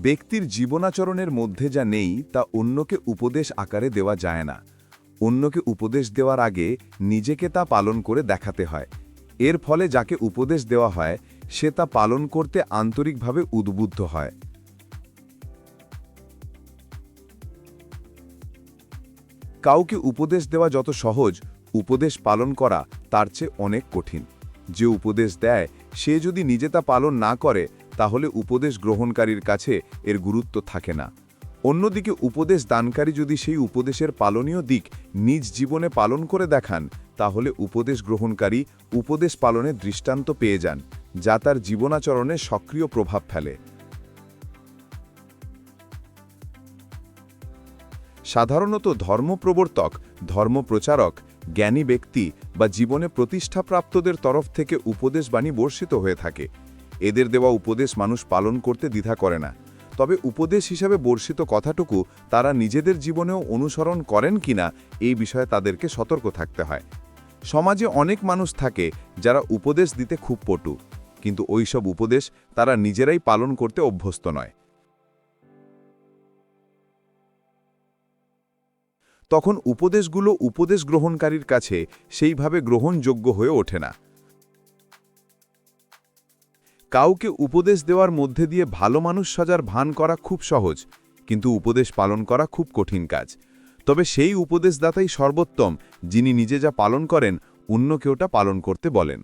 ব্যক্তির জীবনাচরণের মধ্যে যা নেই, তা অন্যকে উপদেশ আকারে দেওয়া যায় না। অন্যকে উপদেশ দেওয়ার আগে নিজেকে তা পালন করে দেখাতে হয়। এর ফলে যাকে উপদেশ দেওয়া হয়, সে তা পালন করতে আন্তরিকভাবে উদ্বুদ্ধ হয়। কাউকে উপদেশ দেওয়া যত সহজ, উপদেশ পালন করা তার চেয়ে অনেক কঠিন। যে উপদেশ দেয়, সে যদি নিজে তা পালন না করে তাহলে উপদেশ গ্রহণকারীর কাছে এর গুরুত্ব থাকে না। অন্যদিকে উপদেশ দানকারী যদি সেই উপদেশের পালনীয় দিক নিজ জীবনে পালন করে দেখান, তাহলে উপদেশ গ্রহণকারী উপদেশ পালনের দৃষ্টান্ত পেয়ে যান, যা তার জীবনাচরণে সক্রিয় প্রভাব ফেলে। সাধারণত ধর্মপ্রবর্তক, ধর্মপ্রচারক, জ্ঞানী ব্যক্তি বা জীবনে প্রতিষ্ঠাপ্রাপ্তদের তরফ থেকে উপদেশবাণী বর্ষিত হয়ে থাকে। এদের দেওয়া উপদেশ মানুষ পালন করতে দ্বিধা করে না। তবে উপদেশ হিসাবে বর্ষিত কথাটুকু তারা নিজেদের জীবনেও অনুসরণ করেন কিনা এই বিষয়ে তাদেরকে সতর্ক থাকতে হয়। সমাজে অনেক মানুষ থাকে যারা উপদেশ দিতে খুব পটু, কিন্তু ওইসব উপদেশ তারা নিজেরাই পালন করতে অভ্যস্ত নয়। তখন উপদেশগুলো উপদেশ গ্রহণকারীর কাছে সেইভাবে গ্রহণযোগ্য হয়ে ওঠে না। কাউকে উপদেশ দেওয়ার মধ্যে দিয়ে ভালো মানুষ সাজার ভান করা খুব সহজ, কিন্তু উপদেশ পালন করা খুব কঠিন কাজ। তবে সেই উপদেশদাতাই সর্বোত্তম, যিনি নিজে যা পালন করেন, অন্য কেউটা পালন করতে বলেন।